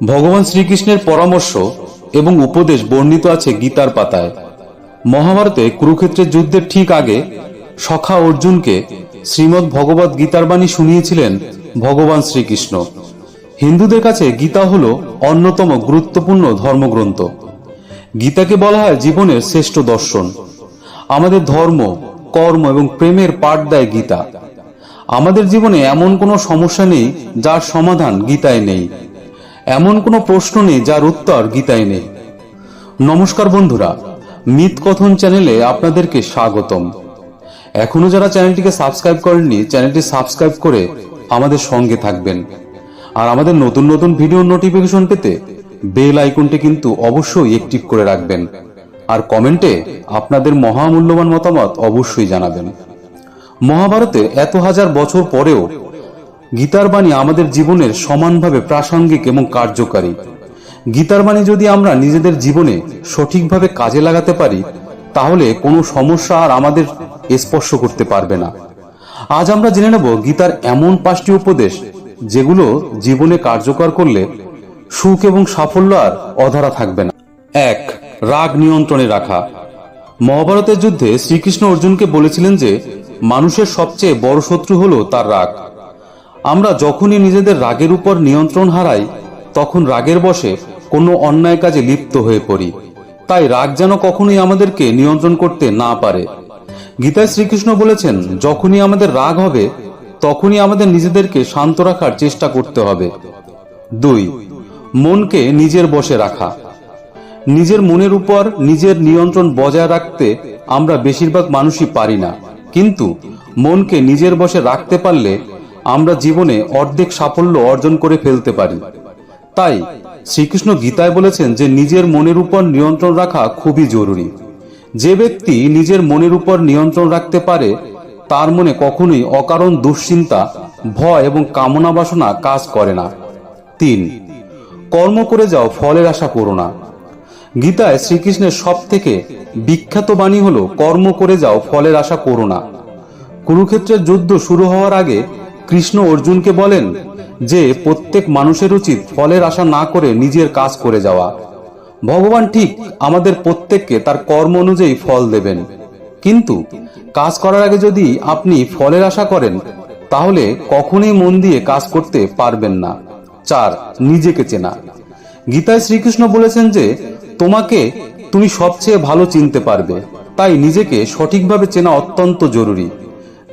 ভগবান শ্রীকৃষ্ণের পরামর্শ এবং উপদেশ বর্ণিত আছে গীতার পাতায়। মহাভারতে কুরুক্ষেত্রের যুদ্ধের ঠিক আগে সখা অর্জুনকে শ্রীমদ্ ভগবত গীতার বাণী শুনিয়েছিলেন ভগবান শ্রীকৃষ্ণ। হিন্দুদের কাছে গীতা হল অন্যতম গুরুত্বপূর্ণ ধর্মগ্রন্থ। গীতাকে বলা হয় জীবনের শ্রেষ্ঠ দর্শন। আমাদের ধর্ম, কর্ম এবং প্রেমের পাঠ দেয় গীতা। আমাদের জীবনে এমন কোনো সমস্যা নেই যার সমাধান গীতায় নেই। এমন কোনো প্রশ্ন নেই যার উত্তর গীতায় নেই। নমস্কার বন্ধুরা মিত কথন চ্যানেলে আপনাদেরকে স্বাগতম। এখনও যারা চ্যানেলটিকে সাবস্ক্রাইব করেননি, চ্যানেলটি সাবস্ক্রাইব করে আমাদের সঙ্গে থাকবেন। আর আমাদের নতুন নতুন ভিডিও নোটিফিকেশন পেতে বেল আইকনটি কিন্তু অবশ্যই অ্যাক্টিভ করে রাখবেন। আর কমেন্টে আপনাদের মহামূল্যবান মতামত অবশ্যই জানাবেন। মহাভারতে এত হাজার বছর পরেও গীতার বাণী আমাদের জীবনের সমানভাবে প্রাসঙ্গিক এবং কার্যকারী। গীতার বাণী যদি আমরা নিজেদের জীবনে সঠিকভাবে কাজে লাগাতে পারি, তাহলে কোনো সমস্যা আর আমাদের স্পর্শ করতে পারবে না। আজ আমরা জেনে নেব গীতার এমন পাঁচটি উপদেশ, যেগুলো জীবনে কার্যকর করলে সুখ এবং সাফল্য আর অধারা থাকবে না। এক, রাগ নিয়ন্ত্রণে রাখা। মহাভারতের যুদ্ধে শ্রীকৃষ্ণ অর্জুনকে বলেছিলেন যে, মানুষের সবচেয়ে বড় শত্রু হলো তার রাগ। আমরা যখনই নিজেদের রাগের উপর নিয়ন্ত্রণ হারাই, তখন রাগের বশে কোনো অন্যায় কাজে লিপ্ত হয়ে পড়ি। তাই রাগ যেন কখনোই আমাদেরকে নিয়ন্ত্রণ করতে না পারে। গীতায় শ্রীকৃষ্ণ বলেছেন, যখনই আমাদের রাগ হবে, তখনই আমাদের নিজেদেরকে শান্ত রাখার চেষ্টা করতে হবে। দুই, মনকে নিজের বশে রাখা। নিজের মনের উপর নিজের নিয়ন্ত্রণ বজায় রাখতে আমরা বেশিরভাগ মানুষই পারি না। কিন্তু মনকে নিজের বশে রাখতে পারলে আমরা জীবনে অর্ধেক সাফল্য অর্জন করে ফেলতে পারি। তাই শ্রীকৃষ্ণ গীতায় বলেছেন যে নিজের মনের উপর নিয়ন্ত্রণ রাখা খুবই জরুরি। যে ব্যক্তি নিজের মনের উপর নিয়ন্ত্রণ রাখতে পারে, তার মনে কখনোই অকারণ দুশ্চিন্তা, ভয় এবং কামনা বাসনা কাজ করে না। তিন, কর্ম করে যাও, ফলের আশা করো না। গীতায় শ্রীকৃষ্ণের সব থেকে বিখ্যাত বাণী হলো, কর্ম করে যাও, ফলের আশা করো না। কুরুক্ষেত্রের যুদ্ধ শুরু হওয়ার আগে কৃষ্ণ অর্জুনকে বলেন যে, প্রত্যেক মানুষের উচিত ফলের আশা না করে নিজের কাজ করে যাওয়া। ভগবান ঠিক আমাদের প্রত্যেককে তার কর্ম অনুযায়ী ফল দেবেন। কিন্তু কাজ করার আগে যদি আপনি ফলের আশা করেন, তাহলে কখনোই মন দিয়ে কাজ করতে পারবেন না। চার, নিজেকে চেনা। গীতায় শ্রীকৃষ্ণ বলেছেন যে, তোমাকে তুমি সবচেয়ে ভালো চিনতে পারবে। তাই নিজেকে সঠিকভাবে চেনা অত্যন্ত জরুরি।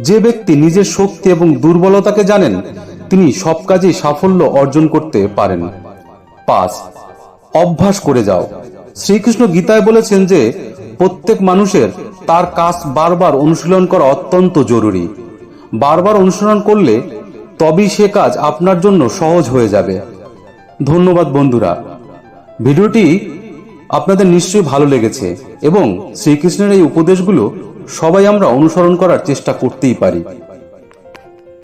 যে ব্যক্তি নিজের শক্তি এবং দুর্বলতাকে জানেন, তিনি সব কাজেই সাফল্য অর্জন করতে পারেন। পাঁচ, অভ্যাস করে যাও। শ্রীকৃষ্ণ গীতায় বলেছেন যে, প্রত্যেক মানুষের তার কাজ বারবার অনুশীলন করা অত্যন্ত জরুরি। বারবার অনুশীলন করলে তবেই সে কাজ আপনার জন্য সহজ হয়ে যাবে। ধন্যবাদ বন্ধুরা। ভিডিওটি আপনাদের নিশ্চয়ই ভালো লেগেছে এবং শ্রীকৃষ্ণের এই উপদেশগুলো সবাই আমরা অনুসরণ করার চেষ্টা করতেই পারি।